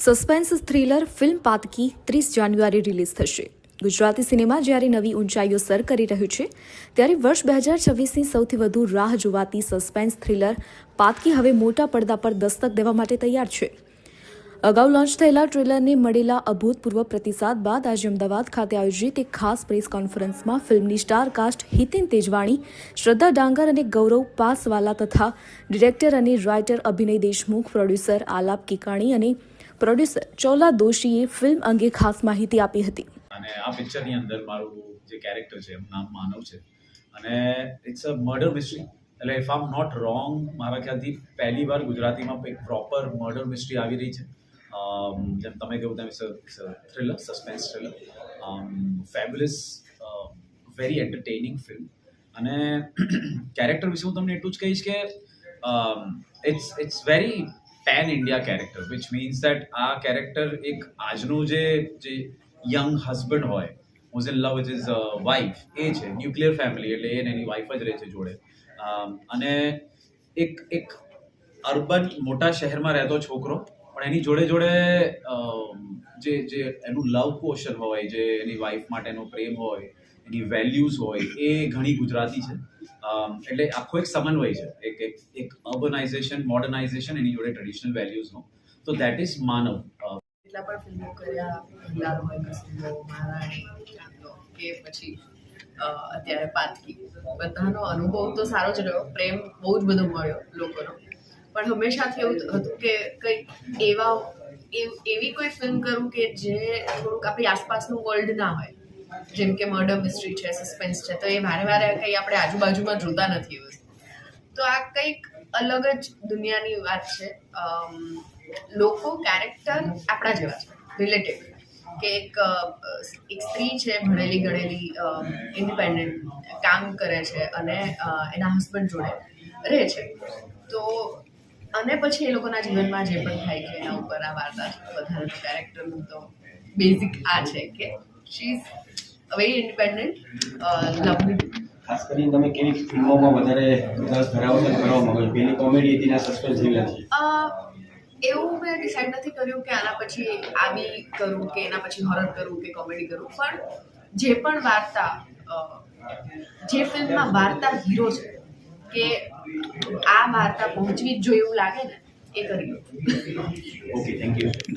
Suspense thriller film પાતકી ત્રીસ જાન્યુઆરી release થશે. Gujarati cinema જ્યારે નવી ઊંચાઈઓ સર કરી રહ્યું છે, ત્યારે વર્ષ બે હજાર છવ્વીસની સૌથી વધુ રાહ જોવાતી સસ્પેન્સ થ્રિલર પાતકી હવે મોટા પડદા પર દસ્તક દેવા માટે તૈયાર છે. અગાઉ લોન્ચ થયેલા ટ્રેલરને મળેલા અભૂતપૂર્વ પ્રતિસાદ બાદ આજે અમદાવાદ ખાતે આયોજિત એક ખાસ પ્રેસ કોન્ફરન્સમાં ફિલ્મની સ્ટાર કાસ્ટ હિતેન તેજવાણી, શ્રદ્ધા ડાંગર અને ગૌરવ પાસવાલા તથા ડિરેક્ટર અને રાઇટર અભિનય દેશમુખ પ્રોડ્યુસર આલાપ કિકાણી અને પ્રોડ્યુસર ચોલા દોશીએ ફિલ્મ અંગે ખાસ માહિતી આપી હતી. અને આ પિક્ચરની અંદર મારું જે કેરેક્ટર છે એનું નામ માનવ છે. અને ઇટ્સ અ મર્ડર મિસ્ટ્રી એટલે ઇફ આમ નોટ રોંગ મારા ખ્યાલથી પહેલી વાર ગુજરાતીમાં એક પ્રોપર મર્ડર મિસ્ટ્રી આવી રહી છે. જેમ તમે કહ્યું તેમ thriller suspense thriller fabulous very entertaining film અને કેરેક્ટર વિશે હું તમને એટલું જ કહીશ કે it's it's very pan India character which means that આ કેરેક્ટર એક આજનું જે જે યંગ હસબન્ડ હોય who's in love with his wife એ છે ન્યુક્લિયર ફેમિલી એટલે એને એની વાઇફ જ રહે છે જોડે. અને એક એક અર્બન મોટા શહેરમાં રહેતો છોકરો, પણ એની જોડે જોડે જે જે એનું લવ પોર્શન હોય, જે એની વાઇફ માટેનો પ્રેમ હોય એની વેલ્યુઝ હોય એ ઘણી ગુજરાતી છે. એટલે આખો એક સમન્વય છે. એક એક એક અર્બનાઇઝેશન મોડર્નાઇઝેશન એની જોડે ટ્રેડિશનલ વેલ્યુઝનો તો દેટ ઇઝ માનવ. અ, પણ ફિલ્મો કર્યા મહારાણી કે પછી અત્યારે પાતકી બધાનો અનુભવ તો સારો જ રહ્યો. પ્રેમ બહુ જ બધો મળ્યો લોકોનો. પણ હંમેશાથી એવું હતું કે કંઈક એવ- એવી કોઈ ફિલ્મ કરું કે જે થોડુંક આપણી આસપાસનું વર્લ્ડ ના હોય. જેમ કે મર્ડર મિસ્ટ્રી છે સસ્પેન્સ છે, તો એ વારે વારે કંઈ આપણે આજુબાજુમાં જોતા નથી તો આ કંઈક અલગ જ દુનિયાની વાત છે. લોકો કેરેક્ટર આપણા જેવા છે રિલેટેડ કે એક એક સ્ત્રી છે, ભણેલી, ગણેલી ઇન્ડિપેન્ડન્ટ કામ કરે છે અને એના હસબન્ડ જોડે રહે છે. તો અને પછી એ લોકોના જીવનમાં જે પણ થાય છે, એના ઉપર આ વાર્તા વધારે કેરેક્ટરનું તો બેઝિક આ છે કે she is very independent lovely ખાસ કરીને તમે કેવી ફિલ્મોમાં વધારે રસ ધરાવો છો કરવા માંગો છો? પેલી કોમેડી હતી ના સસ્પેન્સ જેવી હતી. એવું મેં ડિસાઈડ નથી કર્યું કે આના પછી આવી કરું કે એના પછી હોરર કરું કે કોમેડી કરું. પણ જે પણ વાર્તા જે ફિલ્મમાં વાર્તા હીરો છે કે આ વાર્તા પહોંચવી જ જોઈએ એવું લાગે ને એ કરી. Okay thank you